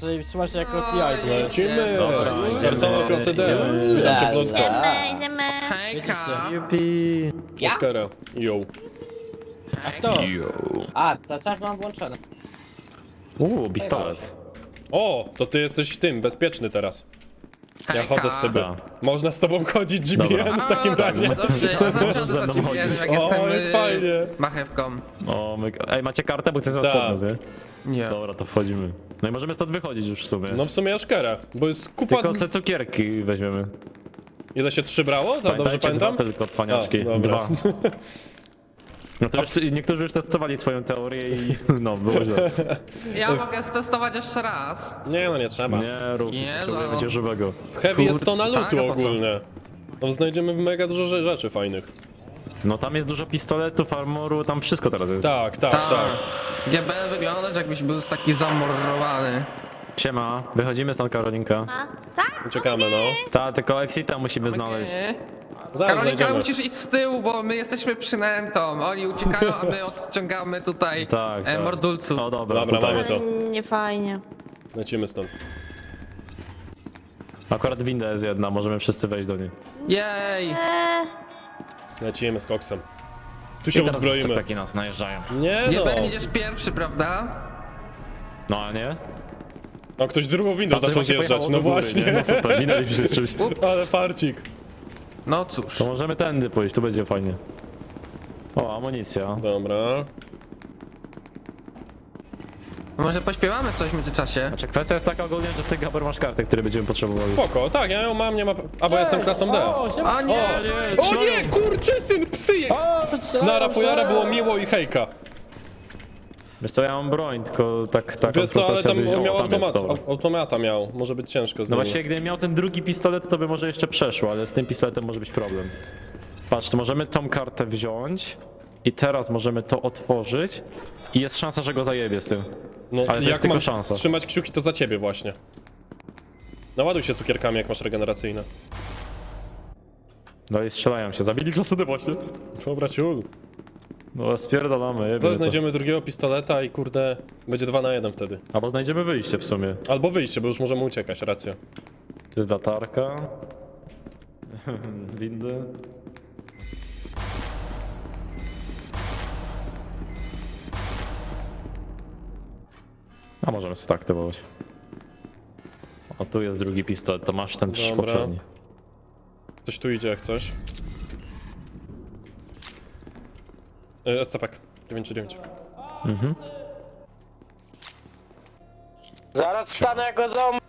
Czyli trzyma się jako CI. Lecimy! Dobra, Personal idziemy. klasy D. Idziemy. Witam cię, Blondko. Idziemy, idziemy. Hejka! Yupi. Oskara. Yo. A kto? Yo. A, to czas mam włączone. Uuu, pistolet. O, to ty jesteś tym, bezpieczny teraz. Ja Hejka. chodzę z tobą. Można z tobą chodzić GBN Dobra. w takim razie. Dobrze, ja zawsze ze mną ciebie chodzisz. jak O, jestem jak y, fajnie. marchewką. O, my... Ej, macie kartę, bo chcesz nas Tak. nie? Nie. Dobra, to wchodzimy. No i możemy stąd wychodzić już w sumie. No w sumie Oskara, bo jest kupa... Tylko te cukierki weźmiemy. Ile się trzy brało? To dobrze Pamiętajcie, pamiętam? dwa tylko cwaniaczki. A, dobra. Dwa. No to już, niektórzy już testowali twoją teorię i no, było źle. Ja mogę stestować jeszcze raz. Nie no, nie trzeba. Nie rób, Nie, potrzebuję no. będzie żywego. W Heavy jest to na Tak, lutu a po co? ogólnie. Tam znajdziemy mega dużo rze- rzeczy fajnych. No tam jest dużo pistoletów, armoru, tam wszystko teraz jest. Tak, tak, tak. GBN wyglądasz jakbyś był taki zamordowany. Siema, wychodzimy stąd Karolinka. A, tak? Czekamy no. Ta, tylko Exita musimy znaleźć. Nie. Zaraz Karolinka, znajdziemy. musisz iść z tyłu, bo my jesteśmy przynętą. Oni uciekają, a my odciągamy tutaj Tak, e, tak. mordulców. O dobra, Dobra, tutaj. mamy to. Nie fajnie. Lecimy stąd. Akurat winda jest jedna, możemy wszyscy wejść do niej. Jej! Eee, Lecimy z koksem. Tu I się teraz uzbroimy. taki nas najeżdżają. Nie no. GBN idziesz pierwszy, prawda? No a nie? No ktoś drugą windą A zaczął właśnie zjeżdżać, pojechało no do góry, właśnie. nie? No super, minęliśmy się z czymś. Ale farcik. No cóż. To możemy tędy pójść, tu będzie fajnie. O, amunicja. Dobra. Może pośpiewamy coś w międzyczasie? Znaczy kwestia jest taka ogólnie, że ty Gabor masz kartę, które będziemy potrzebowali. Spoko, tak, ja ją mam, nie ma... A, bo jestem klasą D. O, siema. O nie! O nie, kurczysyn, psyjek! O, to strzelają, Na Rafujara strzelają. było miło i hejka. Wiesz co, ja mam broń, tylko tak, tak Wiesz co, ale tam miał automat, au- automata miał, może być ciężko z No nim. właśnie, gdybym miał ten drugi pistolet, to by może jeszcze przeszło, ale z tym pistoletem może być problem. Patrz, to możemy tą kartę wziąć i teraz możemy to otworzyć i jest szansa, że go zajebie z tym. No, ale to jest jak tylko mam szansa. trzymać kciuki, to za ciebie właśnie. Naładuj się cukierkami, jak masz regeneracyjne. Dalej strzelają się, zabili klasy właśnie. Dobra, ciul. No jebie To to. znajdziemy drugiego pistoleta i kurde, będzie dwa na jeden wtedy. Albo znajdziemy wyjście w sumie. Albo wyjście, bo już możemy uciekać, racja. Tu jest latarka. Windy. A możemy staktywować. O, tu jest drugi pistolet, to masz ten Dobra. poprzedni. Coś tu idzie jak coś. Yy, SCP. 939. Zaraz wstanę jako zombie.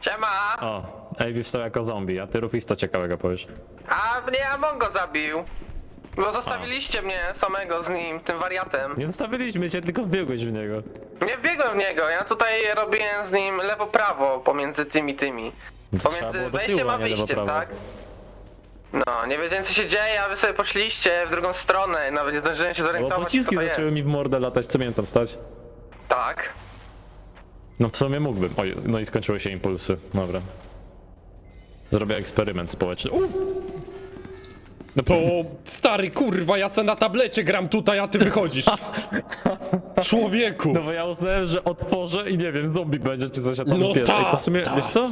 Siema! O, Ejbi wstał jako zombie, a ty rób isto ciekawego powiesz. A mnie Amon go zabił. Bo zostawiliście mnie samego z nim, tym wariatem. Nie zostawiliśmy cię, tylko wbiegłeś w niego. Nie wbiegłem w niego, ja tutaj robiłem z nim lewo-prawo pomiędzy tymi tymi. To trzeba Pomiędzy było do wejściem tyłu, a a nie lewo wyjściem, prawo. tak? No, nie wiedziałem co się dzieje, a wy sobie poszliście w drugą stronę, nawet nie zdążyłem się Bo zorientować, pociski co to zaczęły jest. mi w mordę latać, co miałem tam stać? Tak. No w sumie mógłbym. Oj, no i skończyły się impulsy. Dobra. Zrobię eksperyment społeczny. U! No bo stary kurwa, ja se na tablecie gram tutaj, a ty wychodzisz. Człowieku. No bo ja uznałem, że otworzę i nie wiem, zombie będzie czy coś a tam No. Ej, tak, to w sumie, tak. wiesz co?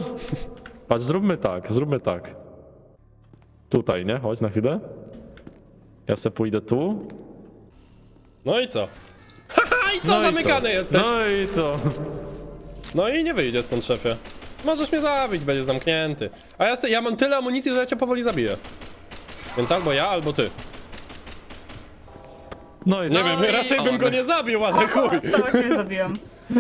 Patrz, zróbmy tak, zróbmy tak. Tutaj, nie? Chodź na chwilę. Ja se pójdę tu. No i co? Haha, i co? No i Zamykany jesteś. No i co? No i nie wyjdzie stąd, szefie. Możesz mnie zabić, będzie zamknięty. A ja, se, ja mam tyle amunicji, że ja cię powoli zabiję. Więc albo ja, albo ty. No i Nie co? wiem, i raczej bym go nie zabił, ale chuj. Sama ciebie zabiłam.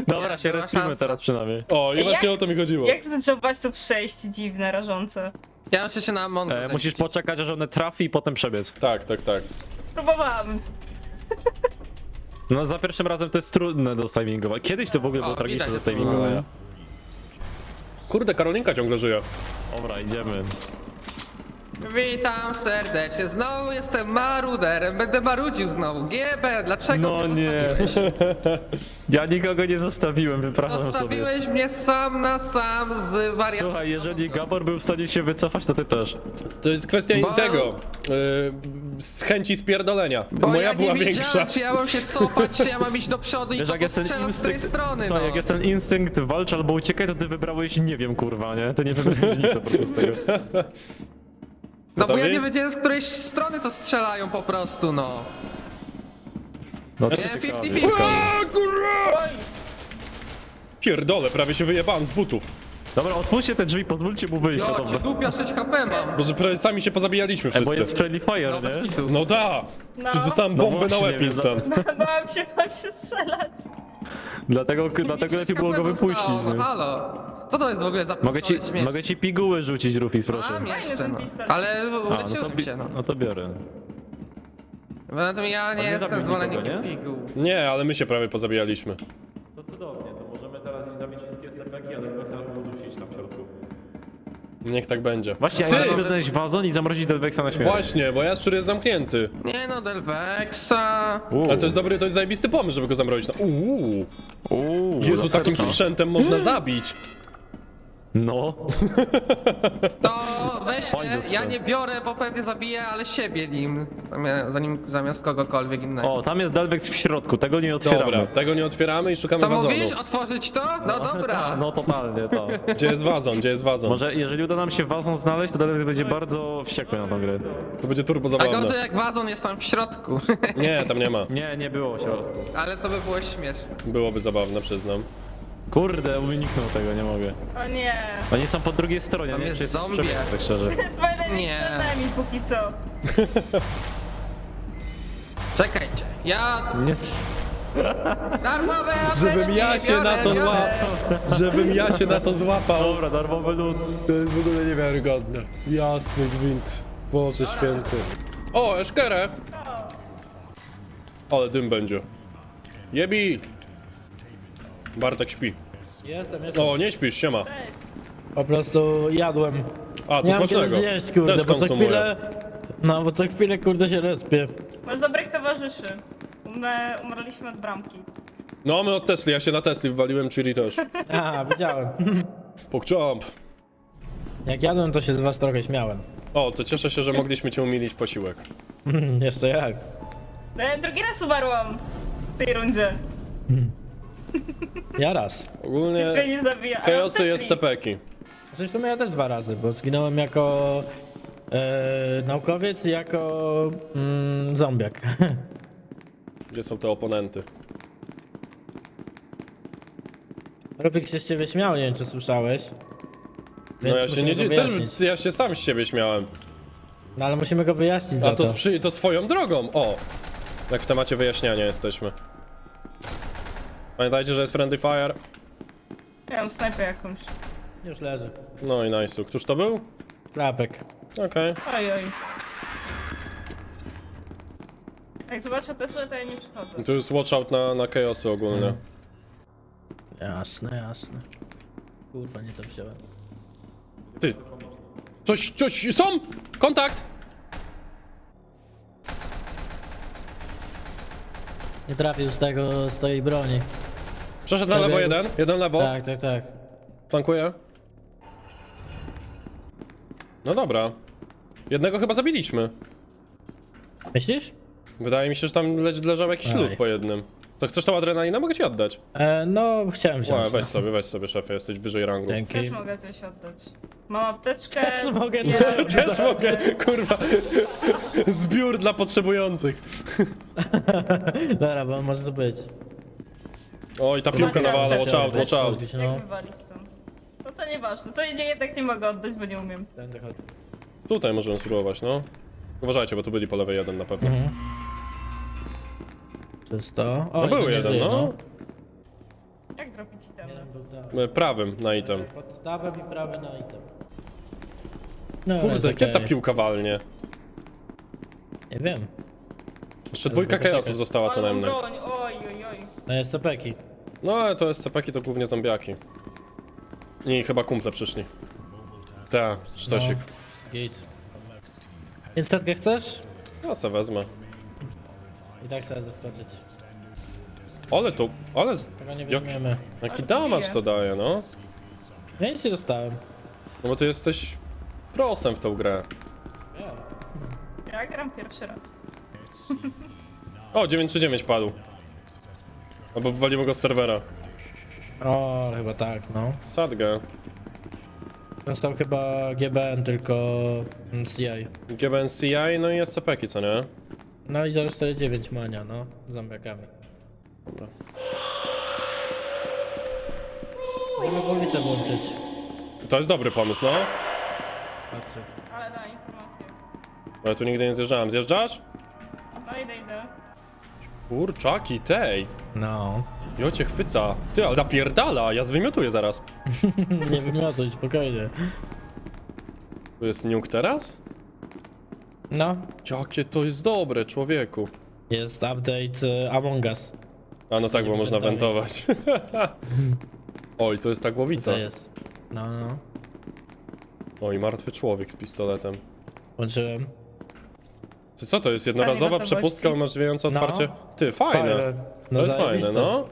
Dobra, się ma respimy teraz przynajmniej. O, i Jak- właśnie o to mi chodziło. Jak zdeczować to przejść dziwne, rażące? Ja muszę się na Amongo E, musisz poczekać, aż one trafi i potem przebiec. Tak, tak, tak. Próbowałam. No za pierwszym razem to jest trudne do timingowania. Kiedyś to w ogóle było O, tragiczne widać, do że to-. Kurde, Karolinka ciągle żyje. Dobra, idziemy. Witam serdecznie, znowu jestem maruderem, będę marudził znowu. GB, dlaczego No mnie nie. zostawiłeś? Ja nikogo nie zostawiłem, wypraszam sobie. Zostawiłeś mnie sam na sam z wariantem. Słuchaj, jeżeli Gabor był w stanie się wycofać, to ty też. To jest kwestia Bo- tego, yy, z chęci spierdolenia. Bo Moja ja była nie większa. wiedziałem, czy ja mam się cofać, czy ja mam iść do przodu i Wiesz, jak jest ten strzelać z tej instynkt... strony, Słuchaj, no. jak jest ten instynkt walcz albo uciekaj, to ty wybrałeś nie wiem, kurwa, nie? Ty nie wybrałeś nic po prostu z tego. No bo ja Gotowi? nie wiedziałem, z której strony to strzelają po prostu, no. No to ciekawe. 50-50. A, kurwa! Pierdolę, prawie się wyjebałem z butów. Dobra, otwórzcie te drzwi, pozwólcie mu wyjść, to Jo, dobrze. głupia 6 HP mam. Boże, prawie sami się pozabijaliśmy E, bo jest friendly fire, No, bez nie? kitu. No da! No. Tu dostałem No bombę na właśnie, łeb więc instant. Bałam się, bałam się strzelać. Dlatego, dlatego lepiej było go wypuścić, No nie? halo. Co to jest w ogóle za Mogę ci, pistolet mogę ci piguły rzucić, Rufis, proszę. Mam A, jeszcze, ten no. Ale no to, uleczyłem bi- się, no. no to biorę. Zatem ja nie nie jestem zabił zwolennikiem nie? piguł. Nie, ale my się prawie pozabijaliśmy. Niech tak będzie. Właśnie, Ty! ja musimy znaleźć wazon i zamrozić Delvexa na śmierć. Właśnie, bo jaszczur jest zamknięty. Nie no, Delvexa. Uuu. Ale to jest dobry, to jest zajebisty pomysł, żeby go zamrozić. No, uuu. Uuu, Jezu, takim laserka. sprzętem można zabić. No. To weź Fajny mnie, sprzęt. ja nie biorę, bo pewnie zabiję, ale siebie nim. Zamiast, zanim, zamiast kogokolwiek innego. O, tam jest Delvex w środku, tego nie otwieramy. Dobra, tego nie otwieramy i szukamy Co wazonu. mówisz? Otworzyć to? No dobra. No totalnie, to. Gdzie jest wazon, gdzie jest wazon? Może jeżeli uda nam się wazon znaleźć, to Delvex będzie bardzo wściekły na tą grę. To będzie turbo A zabawne. gorzej jak wazon jest tam w środku. Nie, tam nie ma. Nie, nie było w środku. ale to by było śmieszne. Byłoby zabawne, przyznam. Kurde, uniknął tego, nie mogę. O nie. Oni są po drugiej stronie, Tam nie jest czy jest zombie. przebieg, tak szczerze. Z fajnymi Nie. śladami póki co. Czekajcie, ja Nie... darmowe Żebym ja się biorę, na to biorę. złapał. Żebym ja się na to złapał. Dobra, darmowy lód. To jest w ogóle niewiarygodne. Jasny gwint. Boże święty. O, eszkerę! Ale dym będzie. Jebi! Bartek śpi. Jestem, jestem. O, nie śpisz, siema. Po prostu jadłem. A, to Nie mam kiedy smacznego. zjeść, kurde, Też bo co konsumuję. chwilę... No, bo co chwilę, kurde, się respię. Masz dobrych towarzyszy. My umrliśmy od bramki. No, my od Tesli, ja się na Tesli wwaliłem, Chiri też. A, widziałem. Pokczamp. Jak jadłem, to się z was trochę śmiałem. O, to cieszę się, że mogliśmy cię umilić posiłek. Jeszcze jak. No, ja drugi raz umarłam w tej rundzie. Ja raz. Ogólnie nie zabija. chaosy jest sepeki. Zresztą sumie ja też dwa razy, bo zginąłem jako e, naukowiec i jako mm, zombiak. Gdzie są te oponenty? Rufik się z ciebie śmiał, nie wiem czy słyszałeś. No Więc ja się musimy nie go dziwię, też ja się sam z siebie śmiałem. No ale musimy go wyjaśnić A za to, to. przy, to swoją drogą, o! Jak w temacie wyjaśniania jesteśmy. Pamiętajcie, że jest Friendly Fire. Miałam snajpę jakąś. Już leży. No i nice. Któż to był? Klapek. Okej. Oj, oj. Jak zobaczę Tesla, to ja nie przychodzę. Tu jest watch out na, na chaosy ogólnie. Jasne, jasne. Kurwa, nie to wziąłem. Ty! Coś, coś, są! Kontakt! Nie trafił z tego, z tej broni. Przeszedł na Prawie- lewo jeden, jeden lewo. Tak, tak, tak. Flankuję. No dobra. Jednego chyba zabiliśmy. Myślisz? Wydaje mi się, że tam le leżał jakiś Aj. lód po jednym. To chcesz tą adrenalinę? Mogę ci oddać. E, no, chciałem wziąć. Ła, weź sobie, weź sobie szefie, jesteś wyżej rangu. Dzięki. Też mogę coś oddać. Mam apteczkę. Też mogę Nie. też. Też mogę, kurwa. Zbiór dla potrzebujących. Dobra, bo może to być. Oj, ta piłka nawala, watch out, watch out. Jak No, wywalić stąd? No to nieważne. Co nie, jednak nie mogę oddać, bo nie umiem. tędy chodź. Tutaj możemy spróbować, no. Uważajcie, bo tu byli po lewej jeden na pewno. Czysto. O, No był nie jeden, żyje, no. Jak dropić itemy? Jeden był tam. E, Prawym na item. Pod tabem i prawy na item. No, jest Kurde, kiedy ta okej. piłka walnie? Nie wiem. Jeszcze dwójka poczekaj. chaosów została co Ale najmniej. broń, oj, oj, oj. To jest cepeki. No ale to SCP-ki to głównie zombiaki. I chyba kumple przyszli. Tak, sztosik. Git. Instantkę chcesz? Ja se wezmę. I tak chcę zaskoczyć. Ale to, ale z- Tego nie Jak- weźmiemy. jaki damage to daje, no. Ja nic nie dostałem. No bo ty jesteś prosem w tą grę. Ja. Ja gram pierwszy raz. O, 939 padł. Albo wywaliło go z serwera. O, chyba tak, no. Sadgę. Dostał chyba GBN, tylko CI. GBN CI, no i SCP-ki, co nie? No i 049 mania, no. Z zombiakami. Dobra. Możemy głowicę włączyć. To jest dobry pomysł, no. Patrzę. Ale da informację. Ja tu nigdy nie zjeżdżałem. Zjeżdżasz? No idę, idę. Kurczaki, tej. No. Jo cię chwyca. Ty, ale zapierdala, ja zwymiotuję zaraz. nie wymiotuj, spokojnie. Tu jest nuke teraz? No. Jakie to jest dobre, człowieku. Jest update y, Among Us. A no tak, bo można wentować. Oj, to jest ta głowica. Co jest? No, no. Oj, martwy człowiek z pistoletem. Włączyłem. Czy co to jest? Jednorazowa gotowości. przepustka umożliwiająca No. otwarcie? Ty, fajne. To jest fajne, zajebiste. no.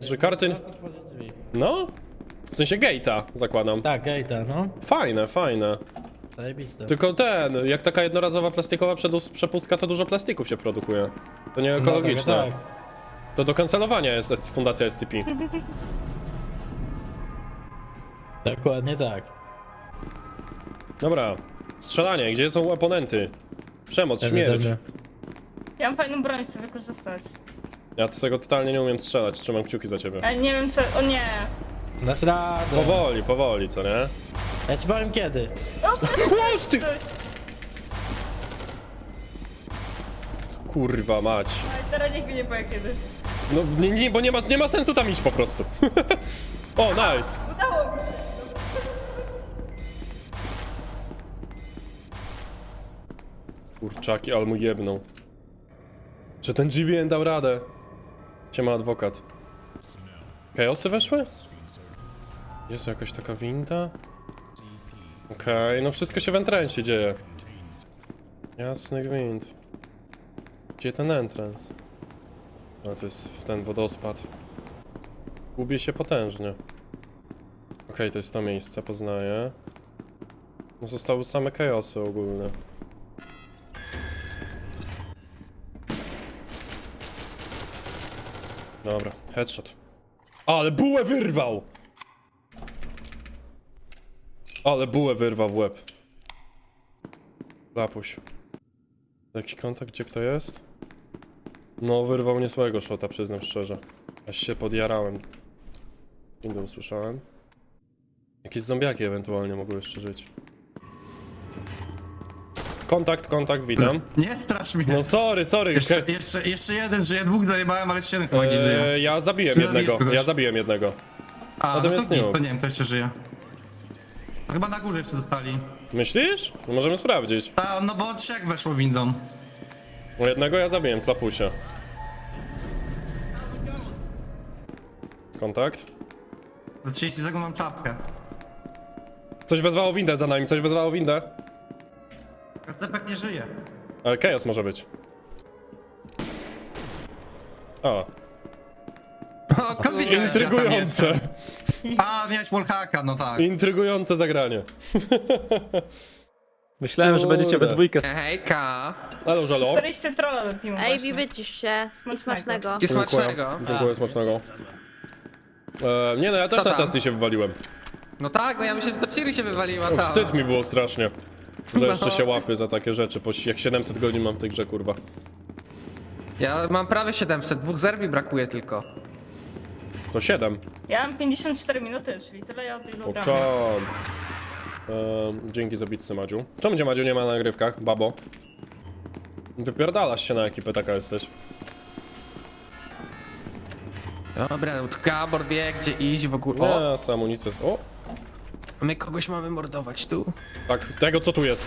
Że karty... Teraz otworzyć drzwi. No? W sensie gate'a, zakładam. Tak, gate'a, no. Fajne, fajne. Zajebiste. Tylko ten, jak taka jednorazowa plastikowa przedus- przepustka, to dużo plastików się produkuje. To nie ekologiczne. No, tak, tak. To do kancelowania jest S- Fundacja SCP. Dokładnie tak. Dobra. Strzelanie, gdzie są oponenty? Przemoc, śmierć. Ja mam fajną broń, chcę wykorzystać. Ja tego totalnie nie umiem strzelać, trzymam kciuki za ciebie. Ja nie wiem co... O nie! Dasz radę. Powoli, powoli, co nie? Ja ci powiem kiedy. Łoż ty! Coś. Kurwa mać. Ale teraz nikt mi nie powie kiedy. No nie, nie, bo nie ma, nie ma sensu tam iść po prostu. o, nice. Udało mi się! Kurczaki, ale mu jebną. Czy ten GBN dał radę? Siema adwokat. Chaosy weszły? Jest jakaś taka winda? Okej, no wszystko się w entrencie dzieje. Jasny gwint. Gdzie ten entrance? A to jest w ten wodospad. Gubię się potężnie. Okej, to jest to miejsce, poznaję. No zostały same chaosy ogólne. Dobra, headshot. Ale bułę wyrwał! Ale bułę wyrwał w łeb. Lapuś. Jaki kontakt, gdzie kto jest? No, wyrwał niezłego shota, przyznam szczerze. Aż się podjarałem. Nigdy usłyszałem. Jakieś zombiaki ewentualnie mogły jeszcze żyć. Kontakt, kontakt, witam. Nie strasz mnie. No sorry, sorry. jeszcze, jeszcze, jeszcze jeden żyje, dwóch zajebałem, ale jeszcze jeden chyba gdzieś żyje. Eee, ja zabiłem Czy jednego, kogoś? ja zabiłem jednego. A, no natomiast to, nie nie, ma. to nie wiem, kto jeszcze żyje. Chyba na górze jeszcze zostali. Myślisz? No Możemy sprawdzić. Ta, no bo trzech weszło windą. No jednego ja zabiłem, klapusia. Kontakt. Za 30 sekund mam czapkę. Coś wezwało windę za nami, coś wezwało windę. Cepek nie żyje. Ale chaos może być. O, O, skąd wiedziałeś, że ja tam intrygujące. A, miałeś wallhacka, no tak. Intrygujące zagranie. Myślałem, że będziecie we Kurde. dwójkę Hejka! Halo, żalo. Staliście trolla do teamu Ej, właśnie. wycisz się i smacznego. I smacznego. Dziękuję, smacznego. E, nie no, ja też Co na tam? testy się wywaliłem. No tak, bo ja myślę, że to Ciri się wywaliła tam. Wstyd mi było strasznie. Że jeszcze No. się łapię za takie rzeczy, po jak 700 godzin mam w tej grze, kurwa. Ja mam prawie 700, dwóch zerbi brakuje tylko. To 7. Ja mam 54 minuty, czyli tyle ja od ilu gram. Ehm, dzięki za bitsy, Madziu. Czemu cię Madziu nie ma na nagrywkach, babo? Wypierdalasz się na ekipę, taka jesteś. Dobra, no to Gabor wie gdzie iść w ogóle. O, Nie, z amunicję. z- O, my kogoś mamy mordować tu. tak, tego co tu jest.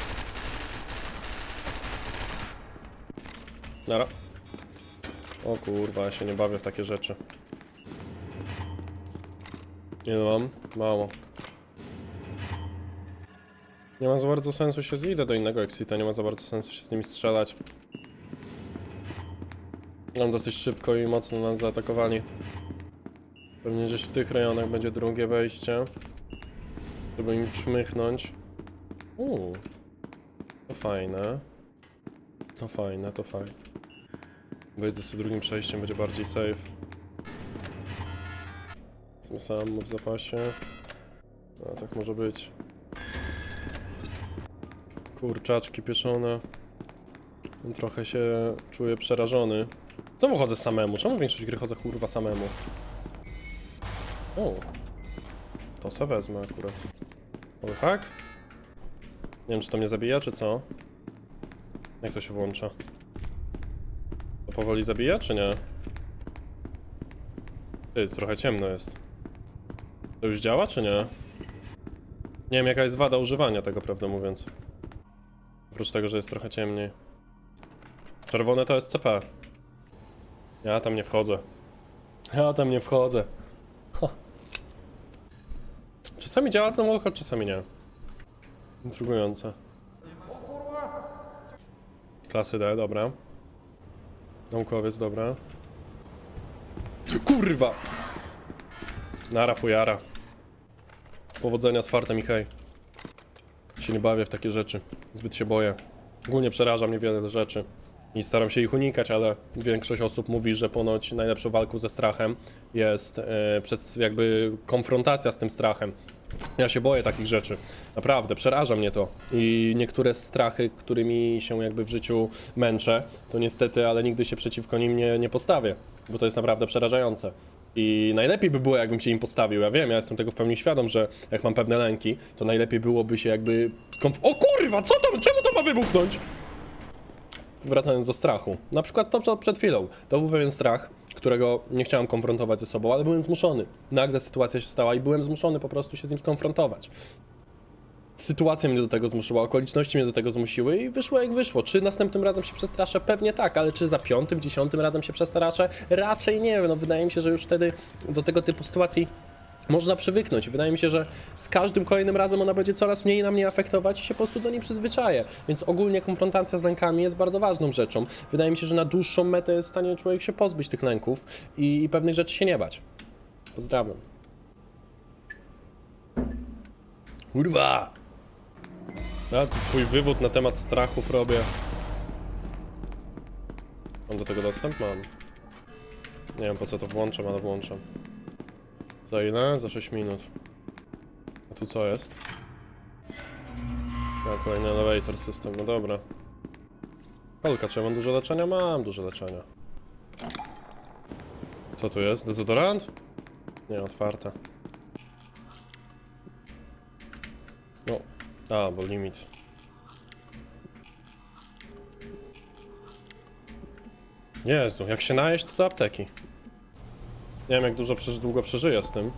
Nara. O kurwa, ja się nie bawię w takie rzeczy. Ile mam? Mało. Nie ma za bardzo sensu się... Idę do innego Exita, nie ma za bardzo sensu się z nimi strzelać. Nam dosyć szybko i mocno nas zaatakowali. Pewnie gdzieś w tych rejonach będzie drugie wejście. Żeby im czmychnąć. Uuu. To fajne. To fajne, to fajne. Wejdę z drugim przejściem, będzie bardziej safe. Tym samym w zapasie. A tak może być. Kurczaczki pieczone. Trochę się czuję przerażony. Znowu chodzę samemu. Czemu większość gry chodzę kurwa samemu? O. To se wezmę akurat. Mały hak? Nie wiem czy to mnie zabija, czy co? Jak to się włącza? To powoli zabija, czy nie? Ty, trochę ciemno jest. To już działa, czy nie? Nie wiem jaka jest wada używania tego, prawdę mówiąc. Oprócz tego, że jest trochę ciemniej. Czerwone to jest CP. Ja tam nie wchodzę. Ja tam nie wchodzę. Czasami działa ten walkout, czasami nie. Intrygujące. Klasy D, dobra. Naukowiec, dobra. Kurwa! Nara fujara. Powodzenia z fartem i hej. Się nie bawię w takie rzeczy. Zbyt się boję. Ogólnie przeraża mnie wiele rzeczy. I staram się ich unikać, ale większość osób mówi, że ponoć najlepszą walką ze strachem jest e, przed, jakby konfrontacja z tym strachem. Ja się boję takich rzeczy. Naprawdę, przeraża mnie to. I niektóre strachy, którymi się jakby w życiu męczę, to niestety, ale nigdy się przeciwko nim nie, nie postawię, bo to jest naprawdę przerażające. I najlepiej by było, jakbym się im postawił. Ja wiem, ja jestem tego w pełni świadom, że jak mam pewne lęki, to najlepiej byłoby się jakby. O kurwa, co to? Czemu to ma wybuchnąć? Wracając do strachu. Na przykład to co przed chwilą. To był pewien strach, którego nie chciałem konfrontować ze sobą, ale byłem zmuszony. Nagle sytuacja się stała i byłem zmuszony po prostu się z nim skonfrontować. Sytuacja mnie do tego zmuszyła, okoliczności mnie do tego zmusiły i wyszło jak wyszło. Czy następnym razem się przestraszę? Pewnie tak, ale czy za piątym, dziesiątym razem się przestraszę? Raczej nie wiem. No, wydaje mi się, że już wtedy do tego typu sytuacji można przywyknąć. Wydaje mi się, że z każdym kolejnym razem ona będzie coraz mniej na mnie afektować i się po prostu do niej przyzwyczaję. Więc ogólnie konfrontacja z lękami jest bardzo ważną rzeczą. Wydaje mi się, że na dłuższą metę jest w stanie człowiek się pozbyć tych lęków i, i pewnych rzeczy się nie bać. Pozdrawiam. Kurwa! Ja tu twój wywód na temat strachów robię. Mam do tego dostęp? Mam. Nie wiem po co to włączam, ale włączam. Za ile? Za 6 minut. A tu co jest? No, kolejny elevator system, no dobra. Kolka, czy mam dużo leczenia? Mam dużo leczenia. Co tu jest? Dezodorant? Nie, otwarte. No. A, bo limit. Jezu, jak się najeść, to do apteki. Nie wiem jak dużo długo przeżyję z tym.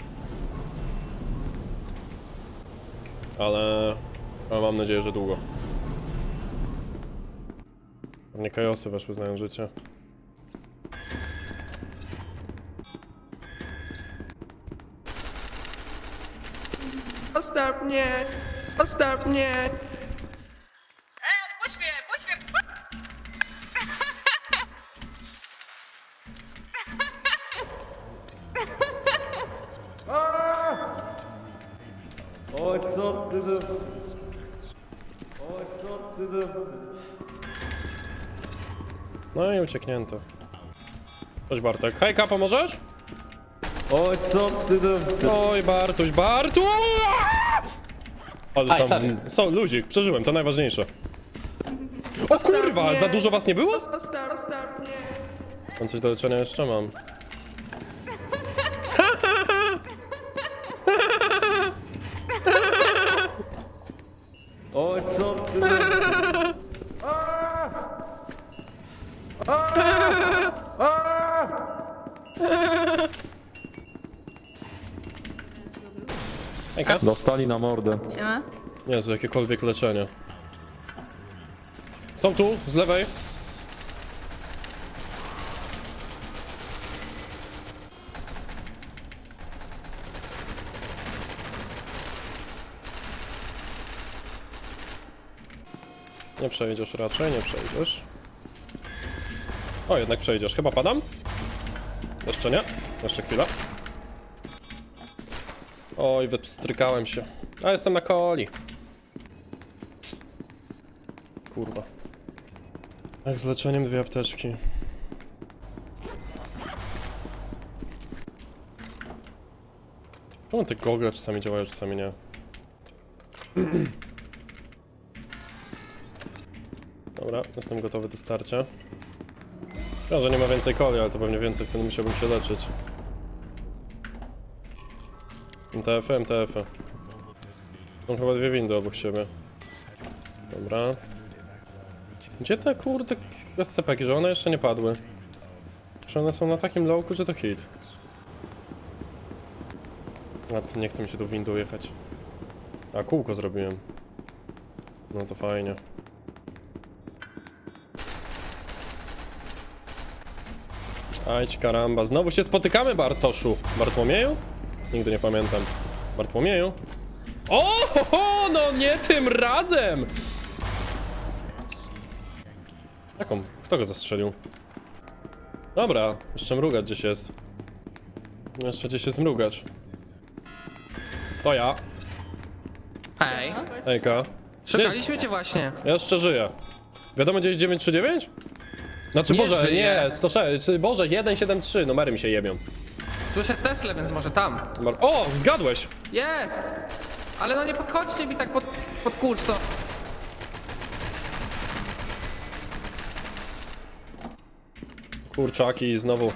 Ale... ale mam nadzieję, że długo. Pewnie kajosy weszły, znają życie. Zostaw mnie! I ucieknięto. Cześć Bartek. Hejka, pomożesz? Oj, co ty do... Oj, Bartuś, Bartu! Ale tam są ludzi, przeżyłem, to najważniejsze. O kurwa, za dużo was nie było? Mam coś do leczenia jeszcze mam. Oj, co ty do... Hejka. Dostali na mordę. Siema. Jezu, jakiekolwiek leczenie. Są tu, z lewej. Nie przejdziesz raczej, nie przejdziesz. O, jednak przejdziesz. Chyba padam? Jeszcze nie. Jeszcze chwila. Oj, wypstrykałem się. A jestem na koli. Kurwa. Jak z leczeniem dwie apteczki. Czemu te gogle czasami działają, czasami nie? Dobra, jestem gotowy do starcia. Szkoda, że nie ma więcej coli, ale to pewnie więcej wtedy musiałbym się leczyć. MTF, MTF. Są chyba dwie windy obok siebie. Dobra. Gdzie te kurde SCP-ki, że one jeszcze nie padły? Że one są na takim lowku, że to hit. A to nie chce mi się tu windą jechać. A kółko zrobiłem. No to fajnie. Ajdź karamba, znowu się spotykamy Bartoszu. Bartłomieju? Nigdy nie pamiętam. Bartłomieju? O, ho, ho, no nie tym razem! Jaką? Kto go zastrzelił? Dobra, jeszcze mrugacz gdzieś jest. Jeszcze gdzieś jest mrugacz. To ja. Hej, Ejka. szukaliśmy cię właśnie. Ja jeszcze żyję. Wiadomo gdzie jest 939? Znaczy Nie Boże, żyję. nie, 106, Boże, 173, numery mi się jebią. Słyszę Teslę, więc może tam. O, zgadłeś! Jest! Ale no nie podchodźcie mi tak pod, pod kurso. Kurczaki znowu.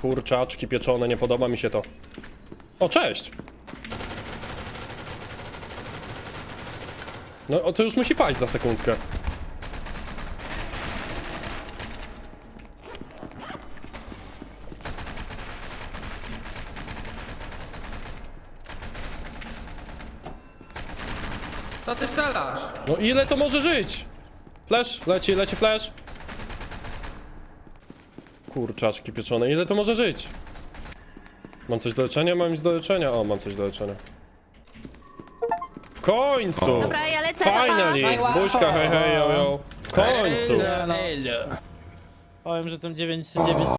Kurczaczki pieczone, nie podoba mi się to. O, cześć! No, o, to już musi paść za sekundkę. Co ty strzelasz? No ile to może żyć? Flash, leci, leci flash. Kurczaczki pieczone, ile to może żyć? Mam coś do leczenia? Mam nic do leczenia? O, mam coś do leczenia. W końcu! Dobra, ja lecę. Finally! Buźka, hej, hej, yo, yo. W końcu! Powiem, że ten 909